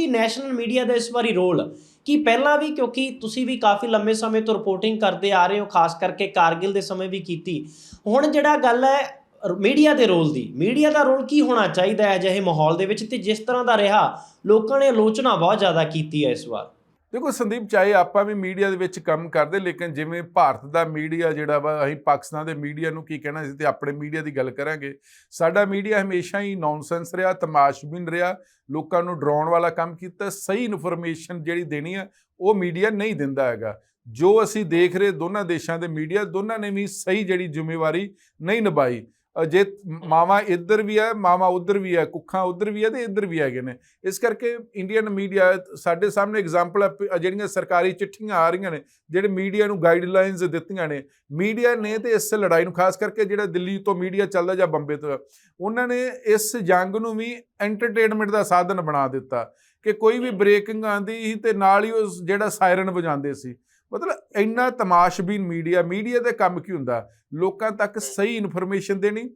ਸੀ national media ਦਾ ਇਸ ਵਾਰੀ role ਕਿ ਪਹਿਲਾਂ ਵੀ, ਕਿਉਂਕਿ ਤੁਸੀਂ ਵੀ ਕਾਫੀ ਲੰਮੇ ਸਮੇਂ ਤੋਂ ਰਿਪੋਰਟਿੰਗ ਕਰਦੇ ਆ ਰਹੇ ਹੋ, ਖਾਸ ਕਰਕੇ ਕਾਰਗਿਲ ਦੇ ਸਮੇਂ ਵੀ ਕੀਤੀ। ਹੁਣ ਜਿਹੜਾ ਗੱਲ ਹੈ ਮੀਡੀਆ ਦੇ ਰੋਲ ਦੀ। ਮੀਡੀਆ ਦਾ ਰੋਲ ਕੀ ਹੋਣਾ ਚਾਹੀਦਾ ਹੈ ਅਜਿਹੇ ਮਾਹੌਲ ਦੇ ਵਿੱਚ? ਤੇ ਜਿਸ ਤਰ੍ਹਾਂ ਦਾ ਰਿਹਾ, ਲੋਕਾਂ ਨੇ ਆਲੋਚਨਾ ਬਹੁਤ ਜ਼ਿਆਦਾ ਕੀਤੀ ਹੈ ਇਸ ਵਾਰ। ਦੇਖੋ ਸੰਦੀਪ, ਚਾਹੇ ਆਪਾਂ ਵੀ ਮੀਡੀਆ ਦੇ ਵਿੱਚ ਕੰਮ ਕਰਦੇ, ਲੇਕਿਨ ਜਿਵੇਂ ਭਾਰਤ ਦਾ ਮੀਡੀਆ ਜਿਹੜਾ ਵਾ, ਅਸੀਂ ਪਾਕਿਸਤਾਨ ਦੇ ਮੀਡੀਆ ਨੂੰ ਕੀ ਕਹਿਣਾ ਸੀ ਤੇ ਆਪਣੇ ਮੀਡੀਆ ਦੀ ਗੱਲ ਕਰਾਂਗੇ। ਸਾਡਾ ਮੀਡੀਆ ਹਮੇਸ਼ਾ ਹੀ ਨੌਨਸੈਂਸ ਰਿਹਾ ਤਮਾਸ਼ਬੀਨ ਰਿਹਾ, ਲੋਕਾਂ ਨੂੰ ਡਰਾਉਣ ਵਾਲਾ ਕੰਮ ਕੀਤਾ, ਸਹੀ ਇਨਫੋਰਮੇਸ਼ਨ ਜਿਹੜੀ ਦੇਣੀ ਆ, ਉਹ ਮੀਡੀਆ ਨਹੀਂ ਦਿੰਦਾ ਹੈਗਾ। ਜੋ ਅਸੀਂ ਦੇਖ ਰਹੇ, ਦੋਨਾਂ ਦੇਸ਼ਾਂ ਦੇ ਮੀਡੀਆ, ਦੋਨਾਂ ਨੇ ਵੀ ਸਹੀ ਜਿਹੜੀ ਜ਼ਿੰਮੇਵਾਰੀ ਨਹੀਂ ਨਿਭਾਈ। ਜੇ ਮਾਵਾ ਇੱਧਰ ਵੀ ਹੈ ਮਾਵਾ ਉੱਧਰ ਵੀ ਹੈ ਕੁੱਖਾਂ ਉੱਧਰ ਵੀ ਹੈ ਤੇ ਇੱਧਰ ਵੀ ਹੈਗੇ ਨੇ। ਇਸ ਕਰਕੇ ਇੰਡੀਅਨ ਮੀਡੀਆ ਸਾਡੇ ਸਾਹਮਣੇ ਐਗਜ਼ਾਮਪਲ ਹੈ ਜਿਹੜੀਆਂ ਸਰਕਾਰੀ ਚਿੱਠੀਆਂ ਆ ਰਹੀਆਂ ਨੇ ਜਿਹੜੇ ਮੀਡੀਆ ਨੂੰ ਗਾਈਡਲਾਈਨਸ ਦਿੱਤੀਆਂ ਨੇ। ਮੀਡੀਆ ਨੇ ਤੇ ਇਸ ਲੜਾਈ ਨੂੰ ਖਾਸ ਕਰਕੇ ਜਿਹੜਾ ਦਿੱਲੀ ਤੋਂ ਮੀਡੀਆ ਚੱਲਦਾ ਜਾਂ ਬੰਬੇ ਤੋਂ ਉਹਨਾਂ ਨੇ ਇਸ ਜੰਗ ਨੂੰ ਵੀ ਐਂਟਰਟੇਨਮੈਂਟ ਦਾ ਸਾਧਨ ਬਣਾ ਦਿੱਤਾ ਕਿ ਕੋਈ ਵੀ ਬ੍ਰੇਕਿੰਗ ਆਂਦੀ ਸੀ ਤੇ ਨਾਲ ਹੀ ਉਹ ਜਿਹੜਾ ਸਾਇਰਨ ਵਜਾਉਂਦੇ ਸੀ। ਮਤਲਬ ਇੰਨਾ ਤਮਾਸ਼ਬੀਨ ਮੀਡੀਆ ਮੀਡੀਆ ਦਾ ਕੰਮ ਕੀ ਹੁੰਦਾ? ਲੋਕਾਂ ਤੱਕ ਸਹੀ ਇਨਫੋਰਮੇਸ਼ਨ ਦੇਣੀ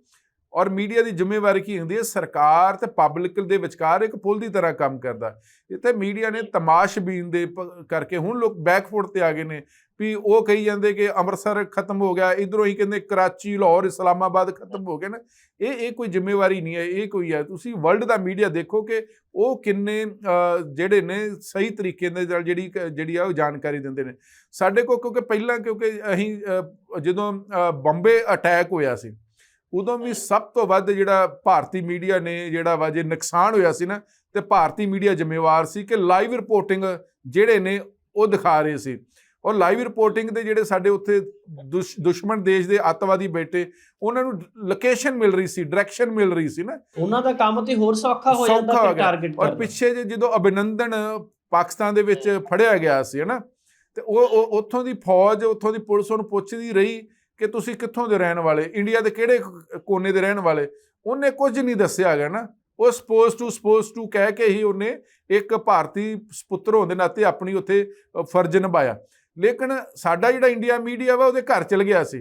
ਔਰ ਮੀਡੀਆ ਦੀ ਜ਼ਿੰਮੇਵਾਰੀ ਕੀ ਹੁੰਦੀ ਹੈ? ਸਰਕਾਰ ਤੇ ਪਬਲਿਕ ਦੇ ਵਿਚਕਾਰ ਇੱਕ ਪੁਲ ਦੀ ਤਰ੍ਹਾਂ ਕੰਮ ਕਰਦਾ। ਇੱਥੇ ਮੀਡੀਆ ਨੇ ਤਮਾਸ਼ਬੀਨ ਦੇ ਕਰਕੇ ਹੁਣ ਲੋਕ ਬੈਕਫੁੱਟ ਤੇ ਆ ਗਏ ਨੇ ਵੀ ਉਹ ਕਹੀ ਜਾਂਦੇ ਕਿ ਅੰਮ੍ਰਿਤਸਰ ਖਤਮ ਹੋ ਗਿਆ ਇਧਰੋਂ ਹੀ ਕਹਿੰਦੇ ਕਰਾਚੀ ਲਾਹੌਰ ਇਸਲਾਮਾਬਾਦ ਖਤਮ ਹੋ ਗਏ ਨਾ। ਇਹ ਇਹ ਕੋਈ ਜ਼ਿੰਮੇਵਾਰੀ ਨਹੀਂ ਹੈ ਇਹ ਕੋਈ ਹੈ। ਤੁਸੀਂ ਵਰਲਡ ਦਾ ਮੀਡੀਆ ਦੇਖੋ ਕਿ ਉਹ ਕਿੰਨੇ ਜਿਹੜੇ ਨੇ ਸਹੀ ਤਰੀਕੇ ਦੇ ਨਾਲ ਜਿਹੜੀ ਜਿਹੜੀ ਆ ਉਹ ਜਾਣਕਾਰੀ ਦਿੰਦੇ ਨੇ। ਸਾਡੇ ਕੋਲ ਕਿਉਂਕਿ ਪਹਿਲਾਂ ਕਿਉਂਕਿ ਅਸੀਂ ਜਦੋਂ ਬੰਬੇ ਅਟੈਕ ਹੋਇਆ ਸੀ ਉਦੋਂ ਵੀ ਸਭ ਤੋਂ ਵੱਧ ਜਿਹੜਾ ਭਾਰਤੀ ਮੀਡੀਆ ਨੇ ਜਿਹੜਾ ਵਾ ਜੇ ਨੁਕਸਾਨ ਹੋਇਆ ਸੀ ਨਾ ਤੇ ਭਾਰਤੀ ਮੀਡੀਆ ਜ਼ਿੰਮੇਵਾਰ ਸੀ ਕਿ ਲਾਈਵ ਰਿਪੋਰਟਿੰਗ ਜਿਹੜੇ ਨੇ ਉਹ ਦਿਖਾ ਰਹੇ ਸੀ। ਔਰ ਲਾਈਵ ਰਿਪੋਰਟਿੰਗ ਦੇ ਜਿਹੜੇ ਸਾਡੇ ਉੱਥੇ ਦੁਸ਼- ਦੁਸ਼ਮਣ ਦੇਸ਼ ਦੇ ਅੱਤਵਾਦੀ ਬੈਠੇ ਉਹਨਾਂ ਨੂੰ ਲੋਕੇਸ਼ਨ ਮਿਲ ਰਹੀ ਸੀ ਡਾਇਰੈਕਸ਼ਨ ਮਿਲ ਰਹੀ ਸੀ ਨਾ। ਉਹਨਾਂ ਦਾ ਕੰਮ ਤੇ ਹੋਰ ਸੌਖਾ ਹੋ ਜਾਂਦਾ ਗਿਆ। ਟਾਰਗੇਟ ਔਰ ਪਿੱਛੇ ਜੇ ਜਦੋਂ ਅਭਿਨੰਦਨ ਪਾਕਿਸਤਾਨ ਦੇ ਵਿੱਚ ਫੜਿਆ ਗਿਆ ਸੀ ਹਨਾ ਤੇ ਉਹ- ਉੱਥੋਂ ਦੀ ਫੌਜ ਉੱਥੋਂ ਦੀ ਪੁਲਿਸ ਉਹਨੂੰ ਪੁੱਛਦੀ ਰਹੀ ਕਿ ਤੁਸੀਂ ਕਿੱਥੋਂ ਦੇ ਰਹਿਣ ਵਾਲੇ, ਇੰਡੀਆ ਦੇ ਕਿਹੜੇ ਕੋਨੇ ਦੇ ਰਹਿਣ ਵਾਲੇ? ਉਹਨੇ ਕੁਝ ਨਹੀਂ ਦੱਸਿਆ ਹੈਗਾ ਨਾ। ਉਹ ਸਪੋਜ਼ ਟੂ ਸਪੋਜ਼ ਟੂ ਕਹਿ ਕੇ ਹੀ ਉਹਨੇ ਇੱਕ ਭਾਰਤੀ ਸੁਪੁੱਤਰ ਹੋਣ ਦੇ ਨਾਤੇ ਆਪਣੀ ਉੱਥੇ ਫਰਜ਼ ਨਿਭਾਇਆ। ਲੇਕਿਨ ਸਾਡਾ ਜਿਹੜਾ ਇੰਡੀਆ ਮੀਡੀਆ ਵਾ, ਉਹਦੇ ਘਰ ਚਲ ਗਿਆ ਸੀ।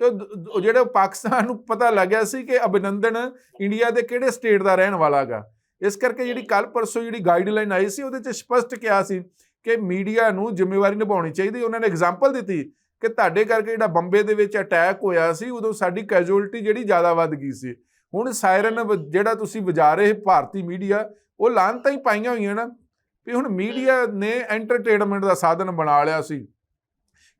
ਤੇ ਉਹ ਜਿਹੜਾ ਪਾਕਿਸਤਾਨ ਨੂੰ ਪਤਾ ਲੱਗਿਆ ਸੀ ਕਿ ਅਭਿਨੰਦਨ ਇੰਡੀਆ ਦੇ ਕਿਹੜੇ ਸਟੇਟ ਦਾ ਰਹਿਣ ਵਾਲਾ ਹੈਗਾ। ਇਸ ਕਰਕੇ ਜਿਹੜੀ ਕੱਲ ਪਰਸੋਂ ਜਿਹੜੀ ਗਾਈਡਲਾਈਨ ਆਈ ਸੀ, ਉਹਦੇ ਚ ਸਪਸ਼ਟ ਕਿਹਾ ਸੀ ਕਿ ਮੀਡੀਆ ਨੂੰ ਜ਼ਿੰਮੇਵਾਰੀ ਨਿਭਾਉਣੀ ਚਾਹੀਦੀ। ਉਹਨਾਂ ਨੇ ਐਗਜ਼ਾਮਪਲ ਦਿੱਤੀ ਕਿ ਤੁਹਾਡੇ ਕਰਕੇ ਜਿਹੜਾ ਬੰਬੇ ਦੇ ਵਿੱਚ ਅਟੈਕ ਹੋਇਆ ਸੀ, ਉਦੋਂ ਸਾਡੀ ਕੈਜੂਅਲਟੀ ਜਿਹੜੀ ਜ਼ਿਆਦਾ ਵੱਧ ਗਈ ਸੀ। ਹੁਣ ਸਾਇਰਨ ਵ- ਜਿਹੜਾ ਤੁਸੀਂ ਵਜਾ ਰਹੇ ਭਾਰਤੀ ਮੀਡੀਆ ਉਹ ਲਾਂਤਾਂ ਹੀ ਪਾਈਆਂ ਹੋਈਆਂ ਨਾ। ਵੀ ਹੁਣ ਮੀਡੀਆ ਨੇ ਐਂਟਰਟੇਨਮੈਂਟ ਦਾ ਸਾਧਨ ਬਣਾ ਲਿਆ ਸੀ।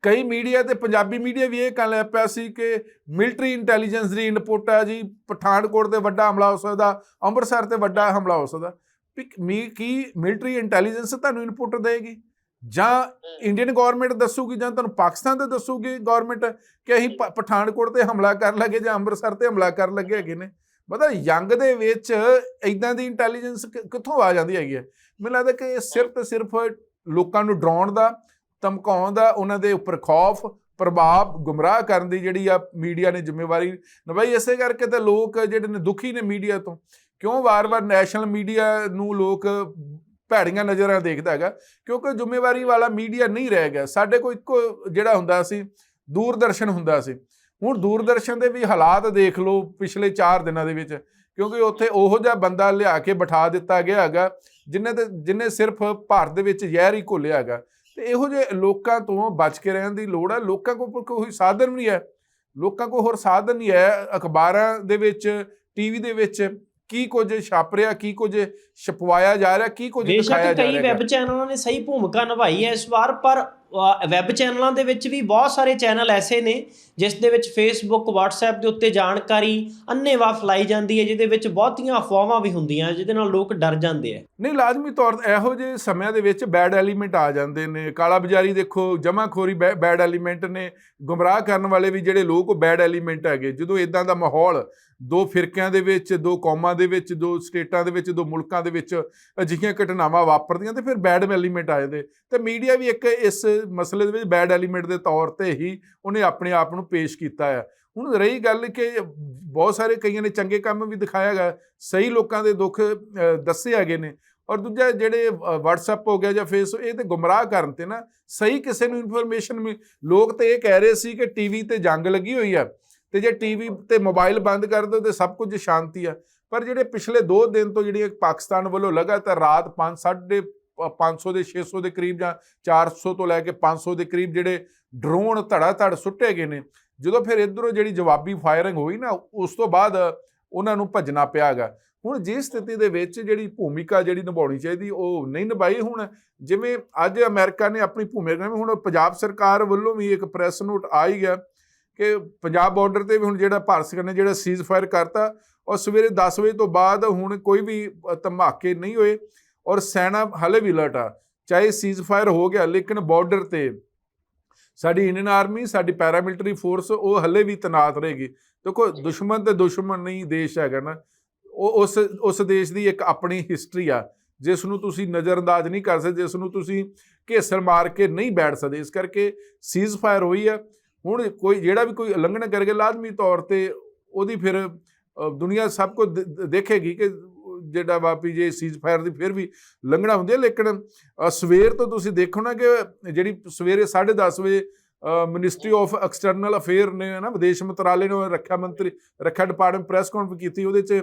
ਕਈ ਮੀਡੀਆ ਤੇ ਪੰਜਾਬੀ ਮੀਡੀਆ ਵੀ ਇਹ ਕਹਿਣ ਲੱਗ ਪਿਆ ਸੀ ਕਿ ਮਿਲਟਰੀ ਇੰਟੈਲੀਜੈਂਸ ਦੀ ਇਨਪੁਟ ਆ ਜੀ, ਪਠਾਨਕੋਟ ਤੇ ਵੱਡਾ ਹਮਲਾ ਹੋ ਸਕਦਾ, ਅੰਮ੍ਰਿਤਸਰ ਤੇ ਵੱਡਾ ਹਮਲਾ ਹੋ ਸਕਦਾ। ਵੀ ਮੀ ਕੀ ਮਿਲਟਰੀ ਇੰਟੈਲੀਜੈਂਸ ਤੁਹਾਨੂੰ ਇਨਪੁਟ ਦੇਗੀ ਜਾਂ ਇੰਡੀਅਨ ਗਵਰਨਮੈਂਟ ਦੱਸੂਗੀ ਜਾਂ ਤੁਹਾਨੂੰ ਪਾਕਿਸਤਾਨ ਤੇ ਦੱਸੂਗੀ ਗਵਰਨਮੈਂਟ ਕਿ ਅਸੀਂ ਪਠਾਨਕੋਟ ਤੇ ਹਮਲਾ ਕਰਨ ਲੱਗੇ ਜਾਂ ਅੰਮ੍ਰਿਤਸਰ ਤੇ ਹਮਲਾ ਕਰਨ ਲੱਗੇ ਹੈਗੇ ਨੇ। ਮਤਲਬ ਯੰਗ ਦੇ ਵਿੱਚ ਇਦਾਂ ਦੀ ਇੰਟੈਲੀਜੈਂਸ ਕਿੱਥੋਂ ਆ ਜਾਂਦੀ ਹੈਗੀ ਹੈ? ਮੈਨੂੰ ਲੱਗਦਾ ਕਿ ਇਹ ਸਿਰਫ ਤੇ ਸਿਰਫ ਲੋਕਾਂ ਨੂੰ ਡਰਾਉਣ ਦਾ ਧਮਕਾਉਣ ਦਾ ਉਹਨਾਂ ਦੇ ਉੱਪਰ ਖੌਫ ਪ੍ਰਭਾਵ ਗੁੰਮਰਾਹ ਕਰਨ ਦੀ ਜਿਹੜੀ ਆ ਮੀਡੀਆ ਨੇ ਜ਼ਿੰਮੇਵਾਰੀ ਨਿਭਾਈ ਇਸੇ ਕਰਕੇ ਤਾਂ ਲੋਕ ਜਿਹੜੇ ਨੇ ਦੁਖੀ ਨੇ ਮੀਡੀਆ ਤੋਂ। ਕਿਉਂ ਵਾਰ-ਵਾਰ ਨੈਸ਼ਨਲ ਮੀਡੀਆ ਨੂੰ ਲੋਕ ਭੈੜੀਆਂ ਨਜ਼ਰਾਂ ਦੇਖਦਾ ਹੈਗਾ, ਕਿਉਂਕਿ ਜ਼ਿੰਮੇਵਾਰੀ ਵਾਲਾ ਮੀਡੀਆ ਨਹੀਂ ਰਹਿ ਗਿਆ। ਸਾਡੇ ਕੋਲ ਇੱਕੋ ਜਿਹੜਾ ਹੁੰਦਾ ਸੀ, ਦੂਰਦਰਸ਼ਨ ਹੁੰਦਾ ਸੀ। ਹੁਣ ਦੂਰਦਰਸ਼ਨ ਦੇ ਵੀ ਹਾਲਾਤ ਦੇਖ ਲਓ ਪਿਛਲੇ 4 ਦਿਨਾਂ ਦੇ ਵਿੱਚ, ਕਿਉਂਕਿ ਉੱਥੇ ਉਹੋ ਜਿਹਾ ਬੰਦਾ ਲਿਆ ਕੇ ਬਿਠਾ ਦਿੱਤਾ ਗਿਆ ਹੈਗਾ, ਜਿਨੇ ਤੇ ਜਿਨੇ ਸਿਰਫ ਭਾਰਤ ਦੇ ਵਿੱਚ ਜ਼ਹਿਰ ਹੀ ਘੋਲਿਆ ਹੈਗਾ। ਤੇ ਇਹੋ ਜਿਹੇ ਲੋਕਾਂ ਤੋਂ ਬਚ ਕੇ ਰਹਿਣ ਦੀ ਲੋੜ ਹੈ ਲੋਕਾਂ ਕੋਲ ਕੋਈ ਸਾਧਨ ਨਹੀਂ ਹੈ। ਲੋਕਾਂ ਕੋਲ ਹੋਰ ਸਾਧਨ ਨਹੀਂ ਹੈ ਅਖਬਾਰਾਂ ਦੇ ਵਿੱਚ, ਟੀਵੀ ਦੇ ਵਿੱਚ। ਕੀ ਕੁਝ ਛਾਪ ਰਿਹਾ ਕੀ ਕੁਝ ਛਪਵਾਇਆ ਜਾ ਰਿਹਾ ਕੀ ਕੁਝ ਬੇਸ਼ੱਕ ਦਿਖਾਇਆ ਜਾ ਕਈ ਰਿਹਾ ਵੈਬ ਚੈਨਲਾਂ ਨੇ ਸਹੀ ਭੂਮਿਕਾ ਨਿਭਾਈ ਹੈ ਇਸ ਵਾਰ ਪਰ ਵੈਬ ਚੈਨਲਾਂ ਦੇ ਵਿੱਚ ਵੀ ਬਹੁਤ ਸਾਰੇ ਚੈਨਲ ਐਸੇ ਨੇ, ਜਿਸ ਦੇ ਵਿੱਚ ਫੇਸਬੁੱਕ WhatsApp ਦੇ ਉੱਤੇ ਜਾਣਕਾਰੀ ਅੰਨੇਵਾਹ ਫੈਲਾਈ ਜਾਂਦੀ ਹੈ, ਜਿਹਦੇ ਵਿੱਚ ਬਹੁਤੀਆਂ ਅਫਵਾਹਾਂ ਵੀ ਹੁੰਦੀਆਂ, ਜਿਹਦੇ ਨਾਲ ਲੋਕ ਡਰ ਜਾਂਦੇ ਆ। ਨਹੀਂ, ਲਾਜ਼ਮੀ ਤੌਰ ਤੇ ਇਹੋ ਜਿਹੇ ਸਮਿਆਂ ਦੇ ਵਿੱਚ ਬੈਡ ਐਲੀਮੈਂਟ ਆ ਜਾਂਦੇ ਨੇ। ਕਾਲਾ ਬਾਜ਼ਾਰੀ ਦੇਖੋ, ਜਮਾਖੋਰੀ ਬੈਡ ਐਲੀਮੈਂਟ ਨੇ। ਗੁੰਮਰਾਹ ਕਰਨ ਵਾਲੇ ਵੀ ਜਿਹੜੇ ਲੋਕ ਉਹ ਬੈਡ ਐਲੀਮੈਂਟ ਹੈਗੇ। ਜਦੋਂ ਇਦਾਂ ਦਾ ਮਾਹੌਲ, ਦੋ ਫਿਰਕਿਆਂ ਦੇ ਵਿੱਚ, ਦੋ ਕੌਮਾਂ ਦੇ ਵਿੱਚ, ਦੋ ਸਟੇਟਾਂ ਦੇ ਵਿੱਚ, ਦੋ ਮੁਲਕਾਂ ਦੇ ਵਿੱਚ ਅਜਿਹੀਆਂ ਘਟਨਾਵਾਂ ਵਾਪਰਦੀਆਂ ਤੇ ਫਿਰ ਬੈਡ ਐਲੀਮੈਂਟ ਆ ਜਾਂਦੇ। ਤੇ ਮੀਡੀਆ ਵੀ ਇੱਕ ਇਸ ਮਸਲੇ ਦੇ ਵਿੱਚ ਬੈਡ ਐਲੀਮੈਂਟ ਦੇ ਤੌਰ ਤੇ ਹੀ ਉਹਨੇ ਆਪਣੇ ਆਪ ਨੂੰ ਪੇਸ਼ ਕੀਤਾ ਹੈ। ਹੁਣ ਰਹੀ ਗੱਲ ਕਿ ਬਹੁਤ ਸਾਰੇ ਕਈਆਂ ਨੇ ਚੰਗੇ ਕੰਮ ਵੀ ਦਿਖਾਇਆ ਗਿਆ ਸਹੀ ਲੋਕਾਂ ਦੇ ਦੁੱਖ ਦੱਸੇ ਹੈਗੇ ਨੇ। ਔਰ ਦੂਜਾ ਜਿਹੜੇ ਅ, WhatsApp ਹੋ ਗਿਆ ਜਾਂ ਫੇਸ ਇਹ ਤੇ ਗੁੰਮਰਾਹ ਕਰਨ ਤੇ ਨਾ ਸਹੀ ਕਿਸੇ ਨੂੰ ਇਨਫੋਰਮੇਸ਼ਨ ਲੋਕ ਤੇ ਇਹ ਕਹਿ ਰਹੇ ਸੀ ਕਿ ਟੀਵੀ ਤੇ ਜੰਗ ਲੱਗੀ ਹੋਈ ਆ ਤੇ ਜੇ ਟੀਵੀ ਤੇ ਮੋਬਾਈਲ ਬੰਦ ਕਰ ਦਿਓ ਤੇ ਸਭ ਕੁਝ ਸ਼ਾਂਤੀ ਆ। ਪਰ ਜਿਹੜੇ ਪਿਛਲੇ 2 ਦਿਨ ਤੋਂ ਜਿਹੜੀਆਂ ਪਾਕਿਸਤਾਨ ਵੱਲੋਂ ਲਗਾਤਾਰ ਰਾਤ 5 ਸਾਢੇ 500 ਦੇ 600 ਦੇ ਕਰੀਬ ਜਾਂ 400 ਤੋਂ ਲੈ ਕੇ 500 ਦੇ ਕਰੀਬ ਜਿਹੜੇ ਡਰੋਨ ਧੜਾ ਧੜ ਸੁੱਟੇ ਗਏ ਨੇ ਜਦੋਂ ਫਿਰ ਇਧਰੋਂ ਜਿਹੜੀ ਜਵਾਬੀ ਫਾਇਰਿੰਗ ਹੋਈ ਨਾ ਉਸ ਤੋਂ ਬਾਅਦ ਉਹਨਾਂ ਨੂੰ ਭੱਜਣਾ ਪਿਆਗਾ ਹੁਣ ਜਿਸ ਸਥਿਤੀ ਦੇ ਵਿੱਚ ਜਿਹੜੀ ਭੂਮਿਕਾ ਜਿਹੜੀ ਨਿਭਾਉਣੀ ਚਾਹੀਦੀ ਉਹ ਨਹੀਂ ਨਿਭਾਈ ਹੁਣ। ਜਿਵੇਂ ਅੱਜ ਅਮਰੀਕਾ ਨੇ ਆਪਣੀ ਭੂਮਿਕਾ ਨਿਭਾਈ, ਹੁਣ ਪੰਜਾਬ ਸਰਕਾਰ ਵੱਲੋਂ ਵੀ ਇੱਕ ਪ੍ਰੈਸ ਨੋਟ ਆ ਹੀ ਗਿਆ ਕਿ ਪੰਜਾਬ ਬਾਰਡਰ ਤੇ ਵੀ ਹੁਣ ਜਿਹੜਾ ਭਾਰਤ ਸਰਕਾਰ ਨੇ ਜਿਹੜਾ ਸੀਜ਼ ਫਾਇਰ ਕਰਤਾ ਔਰ ਸਵੇਰੇ 10 ਵਜੇ ਤੋਂ ਬਾਅਦ ਹੁਣ ਕੋਈ ਵੀ ਧਮਾਕੇ ਨਹੀਂ ਹੋਏ। ਔਰ ਸੈਨਾ ਹਲੇ ਵੀ ਅਲਰਟ ਆ। ਚਾਹੇ ਸੀਜ਼ ਫਾਇਰ ਹੋ ਗਿਆ, ਲੇਕਿਨ ਬਾਰਡਰ ਤੇ ਸਾਡੀ ਇੰਡੀਅਨ ਆਰਮੀ ਸਾਡੀ ਪੈਰਾਮਿਲਟਰੀ ਫੋਰਸ ਉਹ ਹਲੇ ਵੀ ਤਨਾਤ ਰਹੇਗੀ। ਦੇਖੋ, ਦੁਸ਼ਮਣ ਤੇ ਦੁਸ਼ਮਣ ਨਹੀਂ ਦੇਸ਼ ਹੈਗਾ ਨਾ। ਉਹ ਉਸ ਉਸ ਦੇਸ਼ ਦੀ ਇੱਕ ਆਪਣੀ ਹਿਸਟਰੀ ਆ। ਜਿਸ ਨੂੰ ਤੁਸੀਂ ਨਜ਼ਰਅੰਦਾਜ਼ ਨਹੀਂ ਕਰ ਸਕਦੇ, ਜਿਸ ਨੂੰ ਤੁਸੀਂ ਘੇਸਰ ਮਾਰ ਕੇ ਨਹੀਂ ਬੈਠ ਸਕਦੇ। ਇਸ ਕਰਕੇ ਸੀਜ਼ ਫਾਇਰ ਹੋਈ ਆ। ਹੁਣ ਕੋਈ, ਜਿਹੜਾ ਵੀ ਕੋਈ ਉਲੰਘਣਾ ਕਰੇਗਾ, ਲਾਜ਼ਮੀ ਤੌਰ ਤੇ ਉਹਦੀ ਫਿਰ ਦੁਨੀਆ ਸਭ ਕੁਝ ਦੇਖੇਗੀ ਕਿ ਜਿਹੜਾ ਵਾਪੀ ਜੇ ਸੀਜ਼ ਫਾਇਰ ਦੀ ਫਿਰ ਵੀ ਲੰਘਣਾ ਹੁੰਦੀ ਹੈ, ਲੇਕਿਨ ਸਵੇਰ ਤੋਂ ਤੁਸੀਂ ਦੇਖੋ ਨਾ ਕਿ ਜਿਹੜੀ ਸਵੇਰੇ 10:30 ਵਜੇ ਮਿਨਿਸਟਰੀ ਆਫ ਐਕਸਟਰਨਲ ਅਫੇਅਰ ਨੇ ਨਾ ਵਿਦੇਸ਼ ਮੰਤਰਾਲੇ ਨੇ ਰੱਖਿਆ ਮੰਤਰੀ, ਰੱਖਿਆ ਡਿਪਾਰਟਮੈਂਟ ਪ੍ਰੈਸ ਕਾਨਫਰੰਸ ਕੀਤੀ, ਉਹਦੇ 'ਚ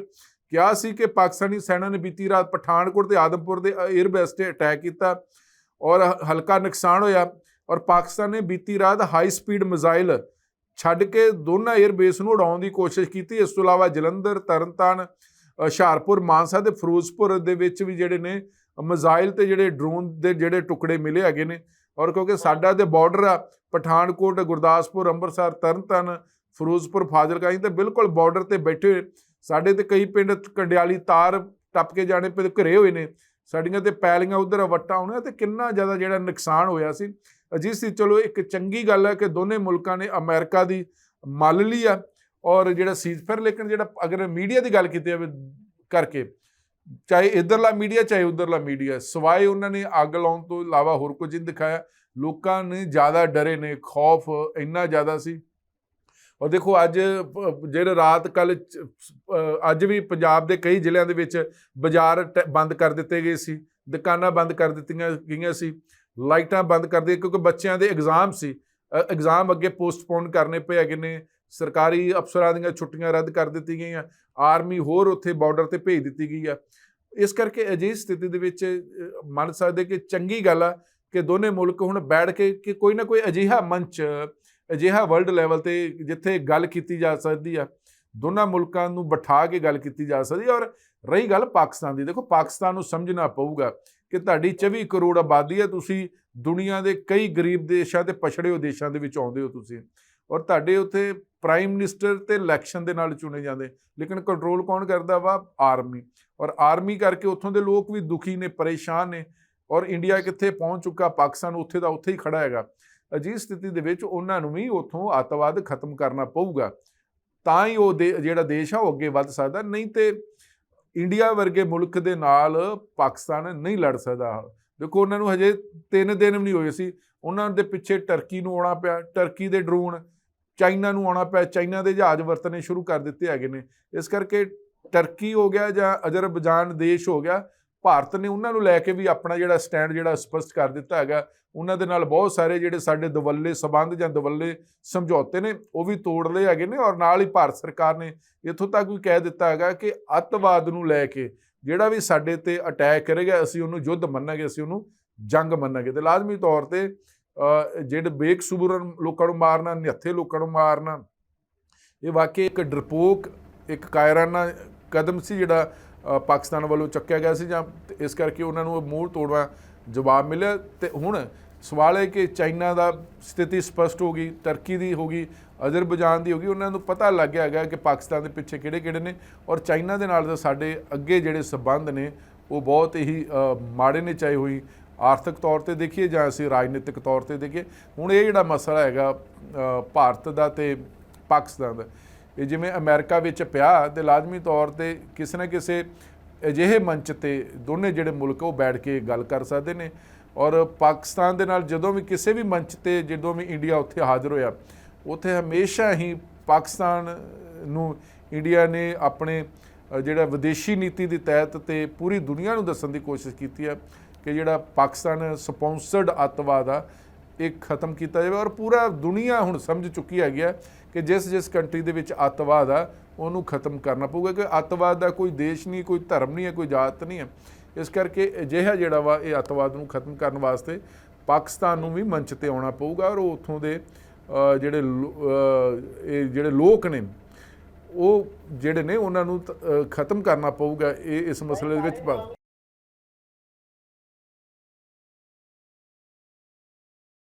ਕਿਹਾ ਸੀ ਕਿ ਪਾਕਿਸਤਾਨੀ ਸੈਨਾ ਨੇ ਬੀਤੀ ਰਾਤ ਪਠਾਨਕੋਟ ਤੇ ਆਦਮਪੁਰ ਦੇ 에ਅਰ ਬੇਸ ਤੇ ਅਟੈਕ ਕੀਤਾ ਔਰ ਹਲਕਾ ਨੁਕਸਾਨ ਹੋਇਆ ਔਰ ਪਾਕਿਸਤਾਨ ਨੇ ਬੀਤੀ ਰਾਤ ਹਾਈ ਸਪੀਡ ਮਿਜ਼ਾਈਲ ਛੱਡ ਕੇ ਦੋਨਾਂ 에ਅਰ ਬੇਸ ਨੂੰ ਉਡਾਉਣ ਦੀ ਕੋਸ਼ਿਸ਼ ਕੀਤੀ, ਇਸ ਤੋਂ ਇਲਾਵਾ ਜਲੰਧਰ, ਤਰਨਤਾਰਨ ਹੁਸ਼ਿਆਰਪੁਰ, ਮਾਨਸਾ ਤੇ ਫਿਰੋਜ਼ਪੁਰ ਦੇ ਵਿੱਚ ਵੀ ਜਿਹੜੇ ਨੇ, ਮਿਜ਼ਾਈਲ ਤੇ ਜਿਹੜੇ ਡਰੋਨ ਦੇ ਜਿਹੜੇ ਟੁਕੜੇ ਮਿਲੇ ਹੈਗੇ ਨੇ। ਔਰ ਕਿਉਂਕਿ ਸਾਡਾ ਤੇ ਬਾਰਡਰ ਆ, ਪਠਾਨਕੋਟ, ਗੁਰਦਾਸਪੁਰ, ਅੰਮ੍ਰਿਤਸਰ ਤਰਨਤਾਰਨ ਫਿਰੋਜ਼ਪੁਰ, ਫਾਜ਼ਿਲਕਾ, ਅਸੀਂ ਤਾਂ ਬਿਲਕੁਲ ਬਾਰਡਰ ਤੇ ਬੈਠੇ ਹੋਏ। ਸਾਡੇ ਤੇ ਕਈ ਪਿੰਡ ਕੰਡਿਆਲੀ ਤਾਰ ਟੱਪ ਕੇ ਜਾਣੇ ਪਏ, ਘਰੇ ਹੋਏ ਨੇ। ਸਾਡੀਆਂ ਤੇ ਪੈਲੀਆਂ ਉਧਰ ਵੱਟਾਂ ਹੋਣੀਆਂ ਤੇ ਕਿੰਨਾ ਜ਼ਿਆਦਾ ਜਿਹੜਾ ਨੁਕਸਾਨ ਹੋਇਆ ਸੀ। ਜਿਸ ਦੀ ਚਲੋ ਇੱਕ ਚੰਗੀ ਗੱਲ ਹੈ ਕਿ ਦੋਨੇ ਮੁਲਕਾਂ ਨੇ ਅਮਰੀਕਾ ਦੀ ਮੱਲ ਲਈ ਆ। ਔਰ ਜਿਹੜਾ ਸੀਜ਼ਫਾਇਰ ਲੇਕਿਨ ਜਿਹੜਾ ਅਗਰ ਮੀਡੀਆ ਦੀ ਗੱਲ ਕੀਤੀ ਜਾਵੇ ਕਰਕੇ, ਚਾਹੇ ਇਧਰਲਾ ਮੀਡੀਆ, ਚਾਹੇ ਉਧਰਲਾ ਮੀਡੀਆ, ਸਵਾਏ ਉਹਨਾਂ ਨੇ ਅੱਗ ਲਾਉਣ ਤੋਂ ਇਲਾਵਾ ਹੋਰ ਕੁਝ ਨਹੀਂ ਦਿਖਾਇਆ। ਲੋਕਾਂ ਨੇ ਜ਼ਿਆਦਾ ਡਰੇ ਨੇ, ਖੌਫ ਇੰਨਾ ਜ਼ਿਆਦਾ ਸੀ। ਔਰ ਦੇਖੋ ਅੱਜ ਪ- ਜਿਹੜੇ ਰਾਤ ਕੱਲ ਅੱਜ ਵੀ ਪੰਜਾਬ ਦੇ ਕਈ ਜ਼ਿਲ੍ਹਿਆਂ ਦੇ ਵਿੱਚ ਬਾਜ਼ਾਰ ਟ- ਬੰਦ ਕਰ ਦਿੱਤੇ ਗਏ ਸੀ। ਦੁਕਾਨਾਂ ਬੰਦ ਕਰ ਦਿੱਤੀਆਂ ਗਈਆਂ ਸੀ। ਲਾਈਟਾਂ ਬੰਦ ਕਰ ਦਿੱਤੀਆਂ, ਕਿਉਂਕਿ ਬੱਚਿਆਂ ਦੇ ਐਗਜ਼ਾਮ ਸੀ। ਐਗਜ਼ਾਮ ਅੱਗੇ ਪੋਸਟਪੋਨ ਕਰਨੇ ਪਏ ਹੈਗੇ ਨੇ। ਸਰਕਾਰੀ ਅਫਸਰਾਂ ਦੀਆਂ ਛੁੱਟੀਆਂ ਰੱਦ ਕਰ ਦਿੱਤੀਆਂ ਗਈਆਂ, ਆਰਮੀ ਹੋਰ ਉੱਥੇ ਬਾਰਡਰ ਤੇ ਭੇਜ ਦਿੱਤੀ ਗਈ ਆ। ਇਸ ਕਰਕੇ ਅਜਿਹੀ ਸਥਿਤੀ ਦੇ ਵਿੱਚ ਮੰਨ ਸਕਦੇ ਕਿ ਚੰਗੀ ਗੱਲ ਆ ਕਿ ਦੋਨੇ ਮੁਲਕ ਹੁਣ ਬੈਠ ਕੇ ਕਿ ਕੋਈ ਨਾ ਕੋਈ ਅਜਿਹਾ ਮੰਚ, ਅਜਿਹਾ ਵਰਲਡ ਲੈਵਲ ਤੇ ਜਿੱਥੇ ਗੱਲ ਕੀਤੀ ਜਾ ਸਕਦੀ ਆ, ਦੋਨਾਂ ਮੁਲਕਾਂ ਨੂੰ ਬਿਠਾ ਕੇ ਗੱਲ ਕੀਤੀ ਜਾ ਸਕਦੀ ਔਰ ਰਹੀ ਗੱਲ ਪਾਕਿਸਤਾਨ ਦੀ, ਦੇਖੋ ਪਾਕਿਸਤਾਨ ਨੂੰ ਸਮਝਣਾ ਪਊਗਾ ਕਿ ਤੁਹਾਡੀ 24 ਕਰੋੜ ਆਬਾਦੀ ਹੈ ਤੁਸੀਂ ਦੁਨੀਆ ਦੇ ਕਈ ਗਰੀਬ ਦੇਸ਼ਾਂ ਤੇ ਪਛੜੇ ਹੋਏ ਦੇਸ਼ਾਂ ਦੇ ਵਿੱਚ ਆਉਂਦੇ ਹੋ ਤੁਸੀਂ। ਔਰ ਤੁਹਾਡੇ ਉੱਥੇ ਪ੍ਰਾਈਮ ਮਿਨਿਸਟਰ ਤੇ ਇਲੈਕਸ਼ਨ ਦੇ ਨਾਲ ਚੁਣੇ ਜਾਂਦੇ। ਲੇਕਿਨ ਕੰਟਰੋਲ ਕੌਣ ਕਰਦਾ ਵਾ? ਆਰਮੀ ਔਰ ਆਰਮੀ ਕਰਕੇ ਉੱਥੋਂ ਦੇ ਲੋਕ ਵੀ ਦੁਖੀ ਨੇ, ਪਰੇਸ਼ਾਨ ਨੇ। ਔਰ ਇੰਡੀਆ ਕਿੱਥੇ ਪਹੁੰਚ ਚੁੱਕਾ? ਪਾਕਿਸਤਾਨ ਉੱਥੇ ਦਾ ਉੱਥੇ ਹੀ ਖੜਾ ਹੈਗਾ। ਅਜਿਹੀ ਸਥਿਤੀ ਦੇ ਵਿੱਚ ਉਹਨਾਂ ਨੂੰ ਵੀ ਉੱਥੋਂ ਅੱਤਵਾਦ ਖਤਮ ਕਰਨਾ ਪਊਗਾ। ਤਾਂ ਹੀ ਉਹ ਦੇ- ਜਿਹੜਾ ਦੇਸ਼ ਆ, ਉਹ ਅੱਗੇ ਵੱਧ ਸਕਦਾ। ਨਹੀਂ ਤੇ ਇੰਡੀਆ ਵਰਗੇ ਮੁਲਕ ਦੇ ਨਾਲ ਪਾਕਿਸਤਾਨ ਨਹੀਂ ਲੜ ਸਕਦਾ। ਦੇਖੋ, ਉਹਨਾਂ ਨੂੰ ਹਜੇ 3 ਦਿਨ ਵੀ ਨਹੀਂ ਹੋਏ ਸੀ। ਉਹਨਾਂ ਦੇ ਪਿੱਛੇ ਟਰਕੀ ਨੂੰ ਆਉਣਾ ਪਿਆ। ਟਰਕੀ ਦੇ ਡਰੋਨ ਚਾਈਨਾ ਨੂੰ ਆਉਣਾ ਪਿਆ, ਚਾਈਨਾ ਦੇ ਜਹਾਜ਼ ਵਰਤਣੇ ਸ਼ੁਰੂ ਕਰ ਦਿੱਤੇ ਹੈਗੇ ਨੇ। ਇਸ ਕਰਕੇ ਟਰਕੀ ਹੋ ਗਿਆ ਜਾਂ ਅਜ਼ਰਬੈਜਾਨ ਦੇਸ਼ ਹੋ ਗਿਆ, ਭਾਰਤ ਨੇ ਉਹਨਾਂ ਨੂੰ ਲੈ ਕੇ ਵੀ ਆਪਣਾ ਜਿਹੜਾ ਸਟੈਂਡ ਜਿਹੜਾ ਸਪਸ਼ਟ ਕਰ ਦਿੱਤਾ ਹੈਗਾ। ਉਹਨਾਂ ਦੇ ਨਾਲ ਬਹੁਤ ਸਾਰੇ ਜਿਹੜੇ ਸਾਡੇ ਦਵੱਲੇ ਸਬੰਧ ਜਾਂ ਦਵੱਲੇ ਸਮਝੌਤੇ ਨੇ, ਉਹ ਵੀ ਤੋੜ ਲਏ ਹੈਗੇ ਨੇ ਔਰ ਨਾਲ ਹੀ ਭਾਰਤ ਸਰਕਾਰ ਨੇ ਇੱਥੋਂ ਤੱਕ ਵੀ ਕਹਿ ਦਿੱਤਾ ਹੈਗਾ ਕਿ ਅੱਤਵਾਦ ਨੂੰ ਲੈ ਕੇ ਜਿਹੜਾ ਵੀ ਸਾਡੇ ਤੇ ਅਟੈਕ ਕਰੇਗਾ, ਅਸੀਂ ਉਹਨੂੰ ਯੁੱਧ ਮੰਨਾਂਗੇ, ਅਸੀਂ ਉਹਨੂੰ ਜੰਗ ਮੰਨਾਂਗੇ। ਤੇ ਲਾਜ਼ਮੀ ਤੌਰ ਤੇ ਜਿਹੜੇ ਬੇਕਸੂਰ ਲੋਕਾਂ ਨੂੰ ਮਾਰਨਾ, ਨਿਹੱਥੇ ਲੋਕਾਂ ਨੂੰ ਮਾਰਨਾ, ਇਹ ਵਾਕਈ ਇੱਕ ਡਰਪੋਕ, ਇੱਕ ਕਾਇਰਾਨਾ ਕਦਮ ਸੀ ਜਿਹੜਾ ਪਾਕਿਸਤਾਨ ਵੱਲੋਂ ਚੱਕਿਆ ਗਿਆ ਸੀ ਜਾਂ ਤੇ ਇਸ ਕਰਕੇ ਉਹਨਾਂ ਨੂੰ ਉਹ ਮੂੰਹ ਤੋੜਵਾ ਜਵਾਬ ਮਿਲਿਆ। ਤੇ ਹੁਣ ਸਵਾਲ ਹੈ ਕਿ ਚਾਈਨਾ ਦਾ ਸਥਿਤੀ ਸਪਸ਼ਟ ਹੋ ਗਈ ਟਰਕੀ ਦੀ ਹੋ ਗਈ, ਅਜ਼ਰਬੈਜਾਨ ਦੀ ਹੋ ਗਈ, ਉਹਨਾਂ ਨੂੰ ਪਤਾ ਲੱਗ ਗਿਆ ਹੈਗਾ ਕਿ ਪਾਕਿਸਤਾਨ ਦੇ ਪਿੱਛੇ ਕਿਹੜੇ ਕਿਹੜੇ ਨੇ ਔਰ ਚਾਈਨਾ ਦੇ ਨਾਲ ਤਾਂ ਸਾਡੇ ਅੱਗੇ ਜਿਹੜੇ ਸਬੰਧ ਨੇ, ਉਹ ਬਹੁਤ ਹੀ ਮਾੜੇ ਨੇ ਚਾਹੇ ਹੋਈ ਆਰਥਿਕ ਤੌਰ ਤੇ ਦੇਖੀਏ ਜਾਂ ਅਸੀਂ ਰਾਜਨੀਤਿਕ ਤੌਰ ਤੇ ਦੇਖੀਏ, ਹੁਣ ਇਹ ਜਿਹੜਾ ਮਸਲਾ ਹੈਗਾ ਭਾਰਤ ਦਾ ਤੇ ਪਾਕਿਸਤਾਨ ਦਾ, ਇਹ ਜਿਵੇਂ ਅਮਰੀਕਾ ਵਿੱਚ ਪਿਆ ਤੇ ਲਾਜ਼ਮੀ ਤੌਰ ਤੇ ਕਿਸੇ ਨਾ ਕਿਸੇ ਅਜਿਹੇ ਮੰਚ ਤੇ ਦੋਨੇ ਜਿਹੜੇ ਮੁਲਕ ਉਹ ਬੈਠ ਕੇ ਗੱਲ ਕਰ ਸਕਦੇ ਨੇ। ਔਰ ਪਾਕਿਸਤਾਨ ਦੇ ਨਾਲ ਜਦੋਂ ਵੀ ਕਿਸੇ ਵੀ ਮੰਚ ਤੇ ਜਦੋਂ ਵੀ ਇੰਡੀਆ ਉੱਥੇ ਹਾਜ਼ਰ ਹੋਇਆ, ਉੱਥੇ ਹਮੇਸ਼ਾ ਹੀ ਪਾਕਿਸਤਾਨ ਨੂੰ ਇੰਡੀਆ ਨੇ ਆਪਣੇ ਜਿਹੜਾ ਵਿਦੇਸ਼ੀ ਨੀਤੀ ਦੇ ਤਹਿਤ ਤੇ ਪੂਰੀ ਦੁਨੀਆ ਨੂੰ ਦੱਸਣ ਦੀ ਕੋਸ਼ਿਸ਼ ਕੀਤੀ ਹੈ। ਕਿ ਜਿਹੜਾ ਪਾਕਿਸਤਾਨ ਸਪਾਂਸਰਡ ਅੱਤਵਾਦ ਆ, ਇਹ ਖਤਮ ਕੀਤਾ ਜਾਵੇ ਔਰ ਪੂਰਾ ਦੁਨੀਆ ਹੁਣ ਸਮਝ ਚੁੱਕੀ ਹੈਗੀ ਆ ਕਿ ਜਿਸ ਜਿਸ ਕੰਟਰੀ ਦੇ ਵਿੱਚ ਅੱਤਵਾਦ ਆ, ਉਹਨੂੰ ਖਤਮ ਕਰਨਾ ਪਊਗਾ ਕਿ ਅੱਤਵਾਦ ਦਾ ਕੋਈ ਦੇਸ਼ ਨਹੀਂ, ਕੋਈ ਧਰਮ ਨਹੀਂ ਹੈ, ਕੋਈ ਜਾਤ ਨਹੀਂ ਹੈ। ਇਸ ਕਰਕੇ ਅਜਿਹਾ ਜਿਹੜਾ ਵਾ ਇਹ ਅੱਤਵਾਦ ਨੂੰ ਖਤਮ ਕਰਨ ਵਾਸਤੇ ਪਾਕਿਸਤਾਨ ਨੂੰ ਵੀ ਮੰਚ ਤੇ ਆਉਣਾ ਪਊਗਾ ਔਰ ਉਹ ਉੱਥੋਂ ਦੇ ਜਿਹੜੇ ਲੋ- ਇਹ ਜਿਹੜੇ ਲੋਕ ਨੇ, ਉਹ ਜਿਹੜੇ ਨੇ ਉਹਨਾਂ ਨੂੰ ਖਤਮ ਕਰਨਾ ਪਊਗਾ, ਇਹ ਇਸ ਮਸਲੇ ਦੇ ਵਿੱਚ ਪ-